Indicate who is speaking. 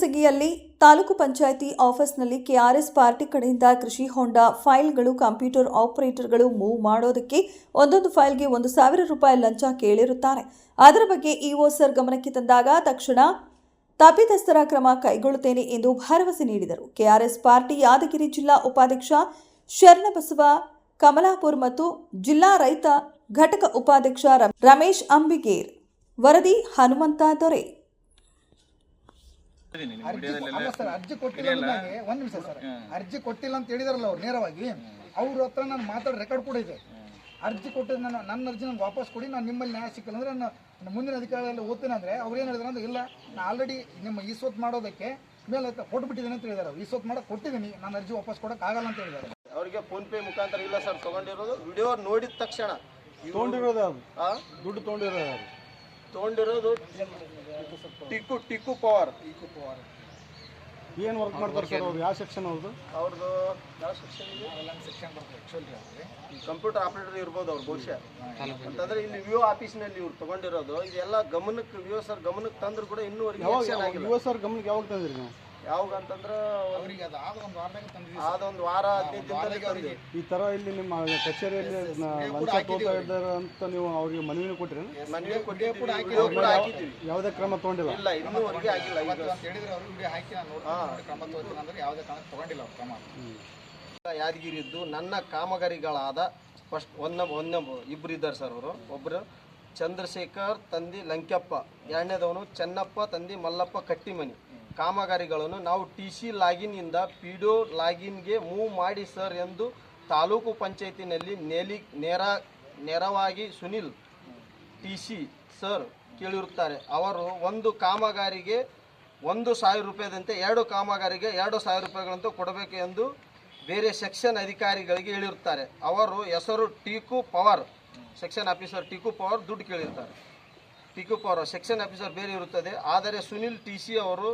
Speaker 1: ಹುಣಸಗಿಯಲ್ಲಿ ತಾಲೂಕು ಪಂಚಾಯಿತಿ ಆಫೀಸ್ನಲ್ಲಿ KRS party ಕಡೆಯಿಂದ ಕೃಷಿ ಹೊಂಡ ಫೈಲ್ಗಳು, ಕಂಪ್ಯೂಟರ್ ಆಪರೇಟರ್ಗಳು ಮೂವ್ ಮಾಡೋದಕ್ಕೆ ಒಂದೊಂದು ಫೈಲ್ಗೆ ಒಂದು ಸಾವಿರ ರೂಪಾಯಿ ಲಂಚ ಕೇಳಿರುತ್ತಾರೆ. ಅದರ ಬಗ್ಗೆ ಇಒ ಸರ್ ಗಮನಕ್ಕೆ ತಂದಾಗ ತಕ್ಷಣ ತಪ್ಪಿತಸ್ಥರ ಕ್ರಮ ಕೈಗೊಳ್ಳುತ್ತೇನೆ ಎಂದು ಭರವಸೆ ನೀಡಿದರು. ಕೆಆರ್ಎಸ್ ಪಾರ್ಟಿ ಯಾದಗಿರಿ ಜಿಲ್ಲಾ ಉಪಾಧ್ಯಕ್ಷ ಶರಣಬಸವ, ಕಮಲಾಪುರ್ ಮತ್ತು ಜಿಲ್ಲಾ ರೈತ ಘಟಕ ಉಪಾಧ್ಯಕ್ಷ ರಮೇಶ್ ಅಂಬಿಗೇರ್. ವರದಿ ಹನುಮಂತ ದೊರೆ.
Speaker 2: ಅರ್ಜಿ ಅಲ್ಲ ಸರ್ ಅರ್ಜಿ ಕೊಟ್ಟಿಲ್ಲ ಒಂದ್ ನಿಮಿಷ ಸರ್. ಅರ್ಜಿ ಕೊಟ್ಟಿಲ್ಲ ಅಂತ ಹೇಳಿದಾರಲ್ಲ ಅವ್ರು ನೇರವಾಗಿ ಅವ್ರ ಹತ್ರ ನಾನು ಮಾತಾಡ ರೆಕಾರ್ಡ್ ಕೂಡ ಇದೆ. ಅರ್ಜಿ ಕೊಟ್ಟಿದ್ದು ನಾನು ನನ್ನ ಅರ್ಜಿ ನಂಗೆ ವಾಪಸ್ ಕೊಡಿ ನಾನು ನಿಮ್ಮಲ್ಲಿ ನ್ಯಾಯ ಸಿಕ್ಕಿಲ್ಲ ಅಂದ್ರೆ ನಾನು ನನ್ನ ಮುಂದಿನ ಅಧಿಕಾರಿಯಲ್ಲಿ ಓದ್ತೀನಿ ಅಂದ್ರೆ ಅವ್ರು ಏನು ಹೇಳಿದ್ರು ಅಂದ್ರೆ ಇಲ್ಲ ನಾನು ಆಲ್ರೆಡಿ ನಿಮ್ಮ ಈಸೋತ್ ಮಾಡೋದಕ್ಕೆ ಮೇಲೆ ಕೊಟ್ಬಿಟ್ಟಿದ್ದೀನಿ ಅಂತ ಹೇಳಿದಾರೆ. ಅವ್ರು ಮಾಡೋ ಮಾಡಕ್ಕೆ ಕೊಟ್ಟಿದ್ದೀನಿ ನಾನು ಅರ್ಜಿ ವಾಪಸ್ ಕೊಡಕ್ ಆಗಲ್ಲ ಅಂತ ಹೇಳಿದ್ದಾರೆ
Speaker 3: ಅವರಿಗೆ ಫೋನ್ ಪೇ ಮುಖಾಂತರ ಇಲ್ಲ ಸರ್ ತಗೊಂಡಿರೋದು ವಿಡಿಯೋ ನೋಡಿದ ತಕ್ಷಣ.
Speaker 4: ತೊಗೊಂಡಿರೋದು ದುಡ್ಡು ತೊಗೊಂಡಿರೋದು
Speaker 3: ತಗೊಂಡಿರೋದು ಟಿಕ್ಕು ಟಿಕ್ಕು ಪವರ್
Speaker 4: ಏನು ವರ್ಕ್ ಮಾಡ್ತಾರೆ ಸರ್ ಅವ್ರು? ಯಾವ ಸೆಕ್ಷನ್ ಅವ್ರದ್ದು
Speaker 3: ಅವ್ರದ್ದು ಯಾವ ಸೆಕ್ಷನ್ ಕಂಪ್ಯೂಟರ್ ಆಪರೇಟರ್ ಇರ್ಬೋದು ಅವ್ರು ಬಹುಶಃ. ಅಂತಂದ್ರೆ ಇಲ್ಲಿ ವಿವೋ ಆಫೀಸ್ನಲ್ಲಿ ಇವ್ರು ತಗೊಂಡಿರೋದು. ಇದೆಲ್ಲ ಗಮನಕ್ಕೆ ವಿವೋ ಸರ್ ಗಮನಕ್ಕೆ ತಂದ್ರು ಕೂಡ ಇನ್ನೂವರೆಗೆ
Speaker 4: ಯಾವಾಗ ಯುವ ಸರ್ ಗಮನಕ್ಕೆ ಯಾವಾಗ ತಂದಿರಿ ನೀವು?
Speaker 3: ಯಾವಾಗ ಅಂತಂದ್ರೆ
Speaker 2: ಅವರಿಗೆ ಅದು ಆದ ಒಂದು ವಾರದಾಗ ತಂದಿದ್ದೀವಿ
Speaker 3: ಆದೊಂದು ವಾರ ಹದಿನೈದು ದಿನದಲ್ಲಿ ತಂದ್ವಿ.
Speaker 4: ಈ ತರ ಇಲ್ಲಿ ನಿಮ್ಮ ಕಚೇರಿಯಲ್ಲಿ ಲಂಚ ಇದ್ದಾರೆ ಅಂತ ನೀವು ಅವ್ರಿಗೆ ಮನವಿನ
Speaker 3: ಮನವಿ ಕೊಟ್ಟಿದ್ದೀವಿ. ವಿಡಿಯೋ ಕೂಡ ಹಾಕಿದ್ದೀವಿ.
Speaker 4: ಯಾವುದೇ ಕ್ರಮ ತಗೊಂಡಿಲ್ಲ?
Speaker 3: ಇಲ್ಲ ಇನ್ನೂವರೆಗೆ ಆಗಿಲ್ಲ ಈಗ
Speaker 2: ಅಂತ ಹೇಳಿದ್ರೆ ಅವರು ವಿಡಿಯೋ ಹಾಕಿ ನಾನು ನೋಡಿ ಕ್ರಮ ತಗೋತೀನಿ ಅಂದ್ರೆ ಯಾವುದೇ ಕಾರಣ ತಗೊಂಡಿಲ್ಲ ಅವ್ರು ಕ್ರಮ.
Speaker 3: ಯಾದಗಿರಿದ್ದು ನನ್ನ ಕಾಮಗಾರಿಗಳಾದ ಫಸ್ಟ್ ಒಂದ ಒಂದ ಇಬ್ರು ಇದ್ದಾರೆ ಸರ್ ಅವರು. ಒಬ್ಬರು ಚಂದ್ರಶೇಖರ್ ತಂದಿ ಲಂಕ್ಯಪ್ಪ. ಎರಡನೇದವನು ಚೆನ್ನಪ್ಪ ತಂದಿ ಮಲ್ಲಪ್ಪ ಕಟ್ಟಿಮನಿ. ಕಾಮಗಾರಿಗಳನ್ನು ನಾವು ಟಿ ಸಿ ಲಾಗಿನ್ನಿಂದ ಪಿ ಡಿ ಒ ಲಾಗಿನ್ಗೆ ಮೂವ್ ಮಾಡಿ ಸರ್ ಎಂದು ತಾಲೂಕು ಪಂಚಾಯತಿನಲ್ಲಿ ನೇಲಿ ನೇರ ನೇರವಾಗಿ ಸುನಿಲ್ ಟಿ ಸಿ ಸರ್ ಕೇಳಿರುತ್ತಾರೆ. ಅವರು ಒಂದು ಕಾಮಗಾರಿಗೆ ಒಂದು ಸಾವಿರ ರೂಪಾಯಿದಂತೆ ಎರಡು ಕಾಮಗಾರಿಗೆ ಎರಡು ಸಾವಿರ ರೂಪಾಯಿಗಳಂತೂ ಕೊಡಬೇಕು ಎಂದು ಬೇರೆ ಸೆಕ್ಷನ್ ಅಧಿಕಾರಿಗಳಿಗೆ ಹೇಳಿರುತ್ತಾರೆ. ಅವರು ಹೆಸರು ಟಿಕು ಪವರ್, ಸೆಕ್ಷನ್ ಆಫೀಸರ್ ಟಿಕು ಪವರ್ ದುಡ್ಡು ಕೇಳಿರ್ತಾರೆ ಟಿಕು ಪವರ್, ಸೆಕ್ಷನ್ ಆಫೀಸರ್ ಬೇರೆ ಇರುತ್ತದೆ. ಆದರೆ ಸುನಿಲ್ ಟಿ ಸಿ ಅವರು